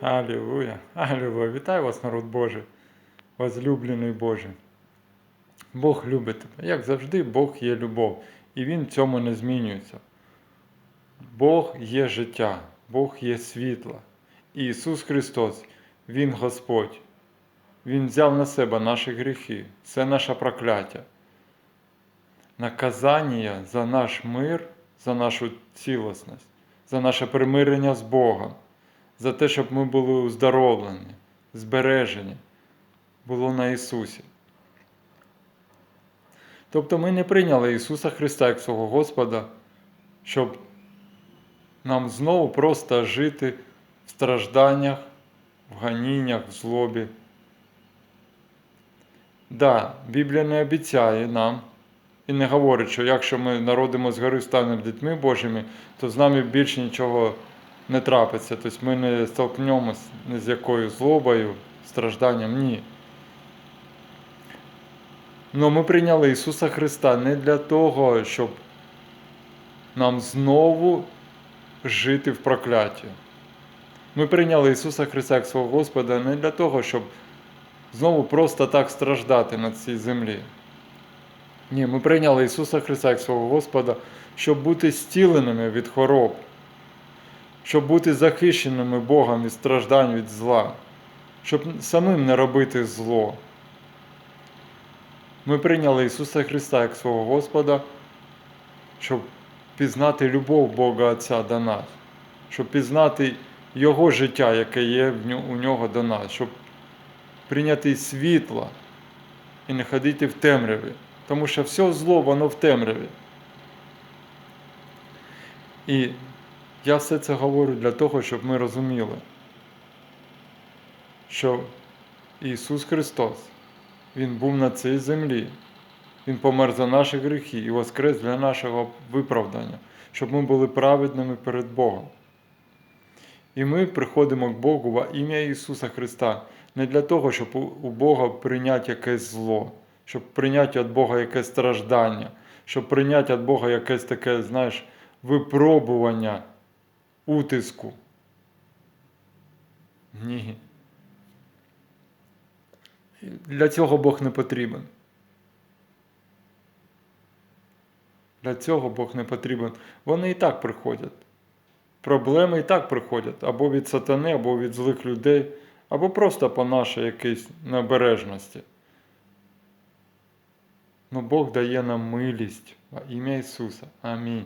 Аллилуйя, Аллилуйя. Вітаю вас, народ Божий, возлюблений Божий. Бог любить тебе. Як завжди, Бог є любов, і Він в цьому не змінюється. Бог є життя, Бог є світло. І Ісус Христос, Він Господь. Він взяв на себе наші гріхи, це наше прокляття. Наказання за наш мир, за нашу цілісність, за наше примирення з Богом, за те, щоб ми були оздоровлені, збережені, було на Ісусі. Тобто ми не прийняли Ісуса Христа як свого Господа, щоб нам знову просто жити в стражданнях, в ганіннях, в злобі. Да, Біблія не обіцяє нам і не говорить, що якщо ми народимо згори, станемо дітьми Божими, то з нами більше нічого не трапиться. Тобто ми не столкнемося з якою злобою, стражданням. Ні. Но ми прийняли Ісуса Христа не для того, щоб нам знову жити в прокляті. Ми прийняли Ісуса Христа як свого Господа не для того, щоб знову просто так страждати на цій землі. Ні, ми прийняли Ісуса Христа як свого Господа, щоб бути зціленими від хвороб, щоб бути захищеними Богом від страждань від зла, щоб самим не робити зло. Ми прийняли Ісуса Христа як свого Господа, щоб пізнати любов Бога Отця до нас, щоб пізнати Його життя, яке є у нього до нас, щоб прийняти світло і не ходити в темряві. Тому що все зло, воно в темряві. І я все це говорю для того, щоб ми розуміли, що Ісус Христос, Він був на цій землі, Він помер за наші гріхи і воскрес для нашого виправдання, щоб ми були праведними перед Богом. І ми приходимо к Богу во ім'я Ісуса Христа не для того, щоб у Бога прийняти якесь зло, щоб прийняти від Бога якесь страждання, щоб прийняти від Бога якесь таке, знаєш, випробування, утиску. Ні. Для цього Бог не потрібен. Для цього Бог не потрібен. Вони і так приходять. Проблеми і так приходять або від сатани, або від злих людей, або просто по нашій якійсь необережності. Ну Бог дає нам милість во ім'я Ісуса. Амінь.